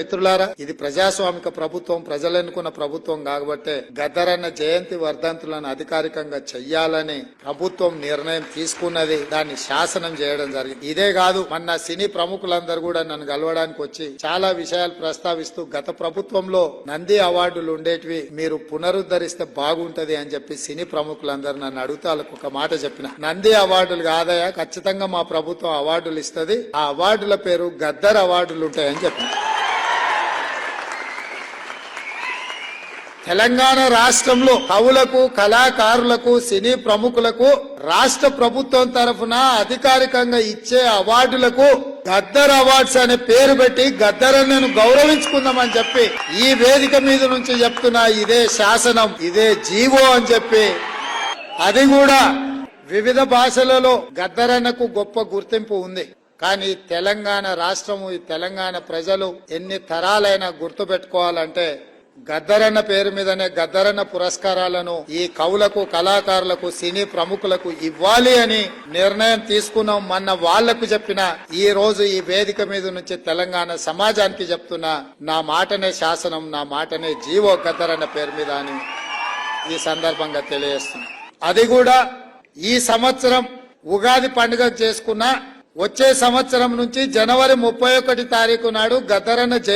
మిత్రులారా ఇది ప్రజాస్వామిక ప్రభుత్వం ప్రజలెన్నుకున్న ప్రభుత్వం కాబట్టి గద్దరన్న జయంతి వర్ధంతులను అధికారికంగా చెయ్యాలని ప్రభుత్వం నిర్ణయం తీసుకున్నది దాన్ని శాసనం చేయడం జరిగింది. ఇదే కాదు మొన్న సినీ ప్రముఖులందరూ కూడా నన్ను కలవడానికి వచ్చి చాలా విషయాలు ప్రస్తావిస్తూ గత ప్రభుత్వంలో నంది అవార్డులు ఉండేటివి మీరు పునరుద్ధరిస్తే బాగుంటది అని చెప్పి సినీ ప్రముఖులందరూ నన్ను అడుగుతా ఒక మాట చెప్పిన. నంది అవార్డులు కాదయా ఖచ్చితంగా మా ప్రభుత్వం అవార్డులు ఇస్తుంది. ఆ అవార్డుల పేరు గద్దర్ అవార్డులు ఉంటాయని చెప్పిన. తెలంగాణ రాష్ట్రంలో కవులకు కళాకారులకు సినీ ప్రముఖులకు రాష్ట్ర ప్రభుత్వం తరఫున అధికారికంగా ఇచ్చే అవార్డులకు గద్దర్ అవార్డ్స్ అనే పేరు పెట్టి గద్దరన్నను గౌరవించుకుందామని చెప్పి ఈ వేదిక మీద నుంచి చెప్తున్నా ఇదే శాసనం ఇదే జీవో అని చెప్పి. అది కూడా వివిధ భాషలలో గద్దరన్నకు గొప్ప గుర్తింపు ఉంది. కానీ తెలంగాణ రాష్ట్రము ఈ తెలంగాణ ప్రజలు ఎన్ని తరాలైనా గుర్తు పెట్టుకోవాలంటే గద్దరన్న పేరు మీదనే గద్దరన్న పురస్కారాలను ఈ కవులకు కళాకారులకు సినీ ప్రముఖులకు ఇవ్వాలి అని నిర్ణయం తీసుకున్నాం మన వాళ్ళకు చెప్పిన ఈ రోజు ఈ వేదిక మీద నుంచి తెలంగాణ సమాజానికి చెప్తున్నా నా మాటనే శాసనం నా మాటనే జీవో గద్దరన్న పేరు మీద అని ఈ సందర్భంగా తెలియజేస్తున్నా. అది కూడా ఈ సంవత్సరం ఉగాది పండుగ చేసుకున్న వచ్చే సంవత్సరం నుంచి జనవరి ముప్పై ఒకటి తారీఖు నాడు గద్దరన్న